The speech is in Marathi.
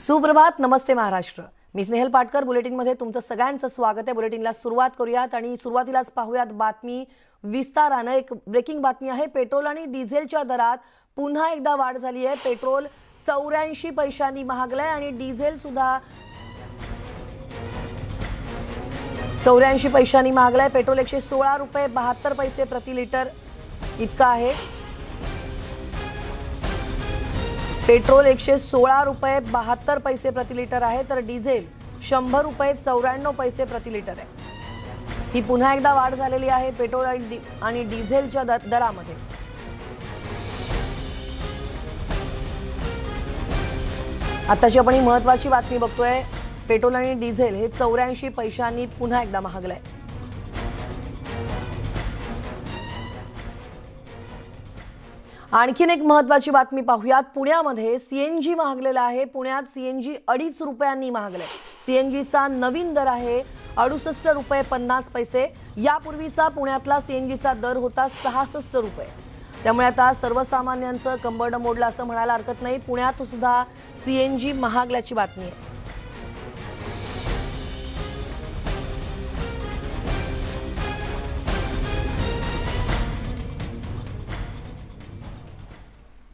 सुप्रभात नमस्ते महाराष्ट्र. मी स्नेहल पाटकर बुलेटिनमध्ये तुमचं सगळ्यांचं स्वागत आहे. बुलेटिनला सुरुवात करूयात आणि सुरुवातीलाच पाहूयात बातमी विस्तारानं. एक ब्रेकिंग बातमी आहे पेट्रोल आणि डिझेलच्या दरात पुन्हा एकदा वाढ झाली आहे. पेट्रोल चौऱ्याऐंशी पैशांनी महागलंय आणि डिझेल सुद्धा चौऱ्याऐंशी पैशांनी महागलाय. पेट्रोल एकशे सोळा रुपये बहात्तर पैसे प्रति लिटर इतका आहे. पेट्रोल एकशे सोळा रुपये बहात्तर पैसे प्रति लिटर आहे तर डिझेल शंभर रुपये चौऱ्याण्णव पैसे प्रति लिटर आहे. ही पुन्हा एकदा वाढ झालेली आहे पेट्रोल आणि डि- आणि डिझेलच्या दर- दरामध्ये. आताची आपण ही महत्वाची बातमी बघतोय. पेट्रोल आणि डिझेल हे चौऱ्याऐंशी पैशांनी पुन्हा एकदा महागलंय. आणखीन एक महत्वाची बातमी पाहूयात. पुण्यामध्ये सीएनजी महागलेला आहे. पुण्यात सीएनजी अडीच रुपयांनी महागलंय. सीएनजीचा नवीन दर आहे अडुसष्ट रुपये पन्नास पैसे. यापूर्वीचा पुण्यातला सीएनजीचा दर होता सहासष्ट रुपये. त्यामुळे आता सर्वसामान्यांचं कंबरडं मोडलं असं म्हणायला हरकत नाही. पुण्यात सुद्धा सीएनजी महागल्याची बातमी आहे.